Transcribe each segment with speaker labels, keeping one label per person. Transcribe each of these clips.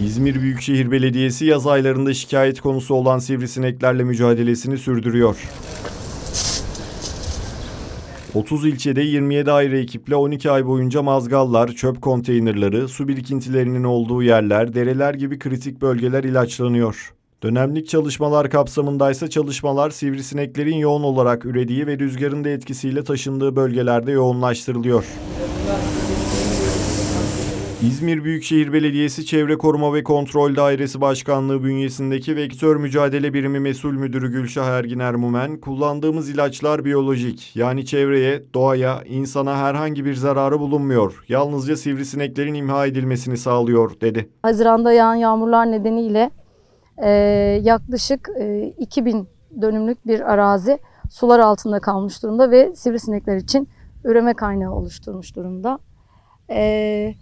Speaker 1: İzmir Büyükşehir Belediyesi yaz aylarında şikayet konusu olan sivrisineklerle mücadelesini sürdürüyor. 30 ilçede 27 ayrı ekiple 12 ay boyunca mazgallar, çöp konteynerları, su birikintilerinin olduğu yerler, dereler gibi kritik bölgeler ilaçlanıyor. Dönemlik çalışmalar kapsamındaysa çalışmalar sivrisineklerin yoğun olarak ürediği ve rüzgarın da etkisiyle taşındığı bölgelerde yoğunlaştırılıyor. İzmir Büyükşehir Belediyesi Çevre Koruma ve Kontrol Dairesi Başkanlığı bünyesindeki Vektör Mücadele Birimi Mesul Müdürü Gülşah Ergin Ermumen, kullandığımız ilaçlar biyolojik, yani çevreye, doğaya, insana herhangi bir zararı bulunmuyor. Yalnızca sivrisineklerin imha edilmesini sağlıyor, dedi.
Speaker 2: Haziranda yağan yağmurlar nedeniyle e, yaklaşık e, 2000 dönümlük bir arazi sular altında kalmış durumda ve sivrisinekler için üreme kaynağı oluşturmuş durumda. E,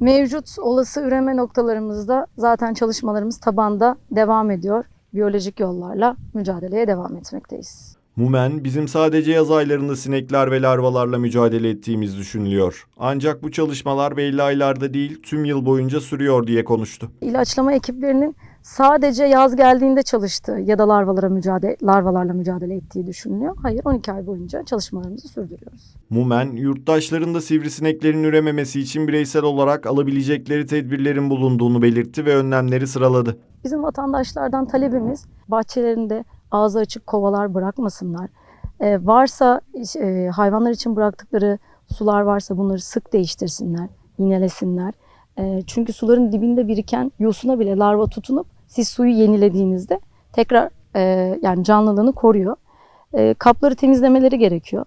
Speaker 2: mevcut olası üreme noktalarımızda zaten çalışmalarımız tabanda devam ediyor. Biyolojik yollarla mücadeleye devam etmekteyiz.
Speaker 1: Mumen, bizim sadece yaz aylarında sinekler ve larvalarla mücadele ettiğimiz düşünülüyor. Ancak bu çalışmalar belli aylarda değil, tüm yıl boyunca sürüyor diye konuştu.
Speaker 2: İlaçlama ekiplerinin sadece yaz geldiğinde çalıştığı ya da larvalara mücadele, larvalarla mücadele ettiği düşünülüyor. Hayır 12 ay boyunca çalışmalarımızı sürdürüyoruz.
Speaker 1: Mumen, yurttaşların da sivrisineklerin ürememesi için bireysel olarak alabilecekleri tedbirlerin bulunduğunu belirtti ve önlemleri sıraladı.
Speaker 2: Bizim vatandaşlardan talebimiz bahçelerinde ağzı açık kovalar bırakmasınlar. Ee, varsa e, hayvanlar için bıraktıkları sular varsa bunları sık değiştirsinler, yinelesinler. Ee, çünkü suların dibinde biriken yosuna bile larva tutunup siz suyu yenilediğinizde tekrar e, yani canlılığını koruyor. E, kapları temizlemeleri gerekiyor.